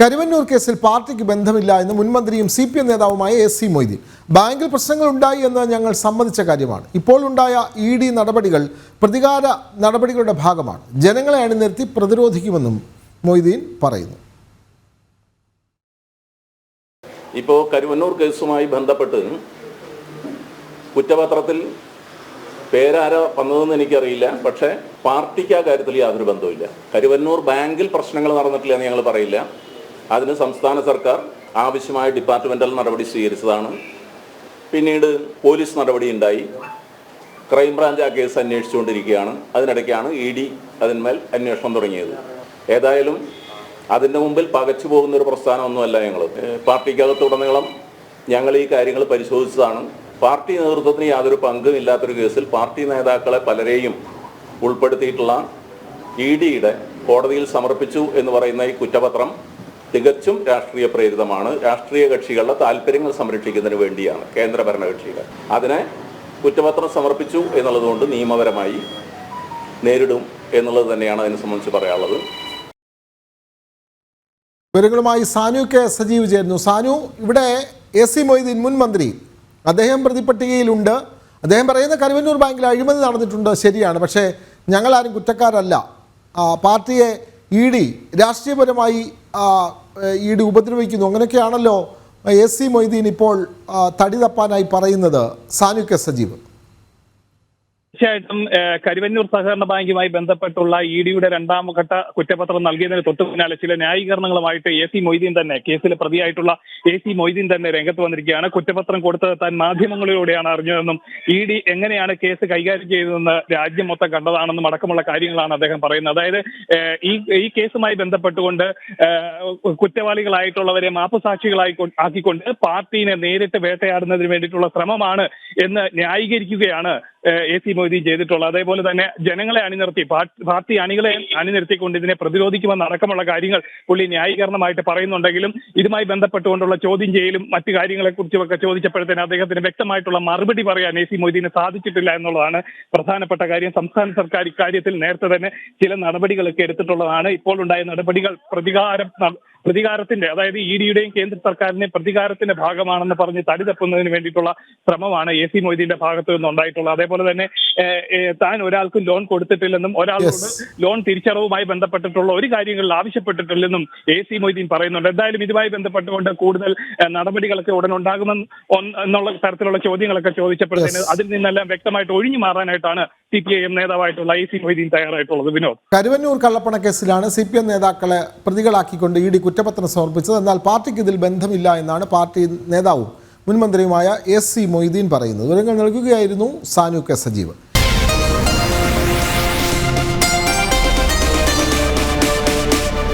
കരുവന്നൂർ കേസിൽ പാർട്ടിക്ക് ബന്ധമില്ല എന്ന് മുൻമന്ത്രിയും സി പി എം നേതാവുമായ എസ് സി മൊയ്തീൻ. ബാങ്കിൽ പ്രശ്നങ്ങൾ ഉണ്ടായി എന്ന് ഞങ്ങൾ സമ്മതിച്ച കാര്യമാണ്. ഇപ്പോൾ ഉണ്ടായ ഇ ഡി നടപടികൾ പ്രതികാര നടപടികളുടെ ഭാഗമാണ്. ജനങ്ങളെ അണിനിരത്തി പ്രതിരോധിക്കുമെന്നും മൊയ്തീൻ പറയുന്നു. ഇപ്പോൾ കരുവന്നൂർ കേസുമായി ബന്ധപ്പെട്ട് കുറ്റപത്രത്തിൽ പേരാരോ വന്നതെന്ന് എനിക്കറിയില്ല. പക്ഷേ പാർട്ടിക്ക് ആ കാര്യത്തിൽ യാതൊരു ബന്ധവുമില്ല. കരുവന്നൂർ ബാങ്കിൽ പ്രശ്നങ്ങൾ നടന്നിട്ടില്ല എന്ന് ഞങ്ങൾ പറയില്ല. അതിന് സംസ്ഥാന സർക്കാർ ആവശ്യമായ ഡിപ്പാർട്ട്മെന്റൽ നടപടി സ്വീകരിച്ചതാണ്. പിന്നീട് പോലീസ് നടപടി ഉണ്ടായി ക്രൈംബ്രാഞ്ച് ആ കേസ് അന്വേഷിച്ചുകൊണ്ടിരിക്കുകയാണ്. അതിനിടയ്ക്കാണ് ഇ ഡി അതിന്മേൽ അന്വേഷണം തുടങ്ങിയത്. ഏതായാലും അതിന്റെ മുമ്പിൽ പകച്ചു പോകുന്ന ഒരു പ്രസ്ഥാനമൊന്നുമല്ല ഞങ്ങൾ പാർട്ടിക്കകത്തുടനീളം ഞങ്ങൾ ഈ കാര്യങ്ങൾ പരിശോധിച്ചതാണ്. പാർട്ടി നേതൃത്വത്തിന് യാതൊരു പങ്കും ഇല്ലാത്തൊരു കേസിൽ പാർട്ടി നേതാക്കളെ പലരെയും ഉൾപ്പെടുത്തിയിട്ടുള്ള ഇ ഡിയുടെ കോടതിയിൽ സമർപ്പിച്ചു എന്ന് പറയുന്ന ഈ കുറ്റപത്രം തികച്ചും രാഷ്ട്രീയ പ്രേരിതമാണ്. രാഷ്ട്രീയ കക്ഷികളുടെ താല്പര്യങ്ങൾ സംരക്ഷിക്കുന്നതിന് വേണ്ടിയാണ് കേന്ദ്ര ഭരണകക്ഷികൾ. അതിനെ കുറ്റപത്രം സമർപ്പിച്ചു എന്നുള്ളതുകൊണ്ട് നിയമപരമായി നേരിടും എന്നുള്ളത് തന്നെയാണ് അതിനെ സംബന്ധിച്ച് പറയാനുള്ളത്. വിവരങ്ങളുമായി സാനു കെ സജീവ് ചേരുന്നു സാനു ഇവിടെ എ സി മൊയ്തീൻ മുൻ മന്ത്രി. അദ്ദേഹം പ്രതിപട്ടികയിലുണ്ട്. അദ്ദേഹം പറയുന്ന കരുവന്നൂർ ബാങ്കിൽ അഴിമതി നടന്നിട്ടുണ്ട്. ശരിയാണ്. പക്ഷേ ഞങ്ങളാരും കുറ്റക്കാരല്ല. പാർട്ടിയെ ഇ ഡി രാഷ്ട്രീയപരമായി ഇ ഡി ഉപദ്രവിക്കുന്നു. അങ്ങനെയൊക്കെയാണല്ലോ എ സി മൊയ്തീൻ ഇപ്പോൾ തടി തപ്പാനായി പറയുന്നത്. സാനു കെ സജീവ്. തീർച്ചയായിട്ടും കരുവന്നൂർ സഹകരണ ബാങ്കുമായി ബന്ധപ്പെട്ടുള്ള ഇ ഡിയുടെ രണ്ടാംഘട്ട കുറ്റപത്രം നൽകിയതിന് തൊട്ടു പിന്നാലെ ചില ന്യായീകരണങ്ങളുമായിട്ട് എ സി മൊയ്തീൻ തന്നെ കേസിൽ പ്രതിയായിട്ടുള്ള എ സി മൊയ്തീൻ തന്നെ രംഗത്ത് വന്നിരിക്കുകയാണ്. കുറ്റപത്രം കൊടുത്തത് താൻ മാധ്യമങ്ങളിലൂടെയാണ് അറിഞ്ഞതെന്നും ഇ ഡി എങ്ങനെയാണ് കേസ് കൈകാര്യം ചെയ്തതെന്ന് രാജ്യം മൊത്തം കണ്ടതാണെന്നും അടക്കമുള്ള കാര്യങ്ങളാണ് അദ്ദേഹം പറയുന്നത്. അതായത് ഈ ഈ കേസുമായി ബന്ധപ്പെട്ടുകൊണ്ട് കുറ്റവാളികളായിട്ടുള്ളവരെ മാപ്പുസാക്ഷികളായി സാക്ഷികളായി ആക്കിക്കൊണ്ട് പാർട്ടിയെ നേരിട്ട് വേട്ടയാടുന്നതിന് വേണ്ടിയിട്ടുള്ള ശ്രമമാണ് എന്ന് ന്യായീകരിക്കുകയാണ് എ സി മൊയ്തീൻ ചെയ്തിട്ടുള്ളത്. അതേപോലെ തന്നെ ജനങ്ങളെ അണിനിർത്തി പാർട്ടി അണികളെ അണിനിർത്തിക്കൊണ്ട് ഇതിനെ പ്രതിരോധിക്കുമെന്ന് അടക്കമുള്ള കാര്യങ്ങൾ പുള്ളി ന്യായീകരണമായിട്ട് പറയുന്നുണ്ടെങ്കിലും ഇതുമായി ബന്ധപ്പെട്ടുകൊണ്ടുള്ള ചോദ്യം ചെയ്യലും മറ്റു കാര്യങ്ങളെ കുറിച്ചുമൊക്കെ ചോദിച്ചപ്പോഴത്തേന് അദ്ദേഹത്തിന് വ്യക്തമായിട്ടുള്ള മറുപടി പറയാൻ എ സി മൊയ്തീന് സാധിച്ചിട്ടില്ല എന്നുള്ളതാണ് പ്രധാനപ്പെട്ട കാര്യം. സംസ്ഥാന സർക്കാർ ഇക്കാര്യത്തിൽ നേരത്തെ തന്നെ ചില നടപടികളൊക്കെ എടുത്തിട്ടുള്ളതാണ്. ഇപ്പോൾ ഉണ്ടായ നടപടികൾ പ്രതികാരം പ്രതികാരത്തിന്റെ അതായത് ഇ ഡിയുടെയും കേന്ദ്ര സർക്കാരിന്റെ പ്രതികാരത്തിന്റെ ഭാഗമാണെന്ന് പറഞ്ഞ് തടി തപ്പുന്നതിന് വേണ്ടിയിട്ടുള്ള ശ്രമമാണ് എ സി മൊയ്തീന്റെ ഭാഗത്തു നിന്ന് ഉണ്ടായിട്ടുള്ളത്. അതേപോലെ തന്നെ താൻ ഒരാൾക്കും ലോൺ കൊടുത്തിട്ടില്ലെന്നും ഒരാളോട് ലോൺ തിരിച്ചടവുമായി ബന്ധപ്പെട്ടിട്ടുള്ള ഒരു കാര്യങ്ങളിൽ ആവശ്യപ്പെട്ടിട്ടില്ലെന്നും എ സി മൊയ്തീൻ പറയുന്നുണ്ട്. എന്തായാലും ഇതുമായി ബന്ധപ്പെട്ടുകൊണ്ട് കൂടുതൽ നടപടികളൊക്കെ ഉടൻ ഉണ്ടാകുമെന്ന് എന്നുള്ള തരത്തിലുള്ള ചോദ്യങ്ങളൊക്കെ ചോദിച്ചപ്പോഴത്തേന് അതിൽ നിന്നെല്ലാം വ്യക്തമായിട്ട് ഒഴിഞ്ഞു മാറാനായിട്ടാണ് സി പി ഐ എം നേതാവായിട്ടുള്ള എ സി മൊയ്തീൻ തയ്യാറായിട്ടുള്ളത്. വിനോദ്. കരുവന്നൂർ കള്ളപ്പണ കേസിലാണ് സി പി എം നേതാക്കളെ പ്രതികളാക്കിക്കൊണ്ട് ഇ ഡി കുറ്റപത്രം സമർപ്പിച്ചത്. എന്നാൽ പാർട്ടിക്ക് ഇതിൽ ബന്ധമില്ല എന്നാണ് പാർട്ടി നേതാവും മുൻമന്ത്രിയുമായ എസ് സി മൊയ്തീൻ പറയുന്നത്. വിവരങ്ങൾ നൽകുകയായിരുന്നു സാനു കെ സജീവ്.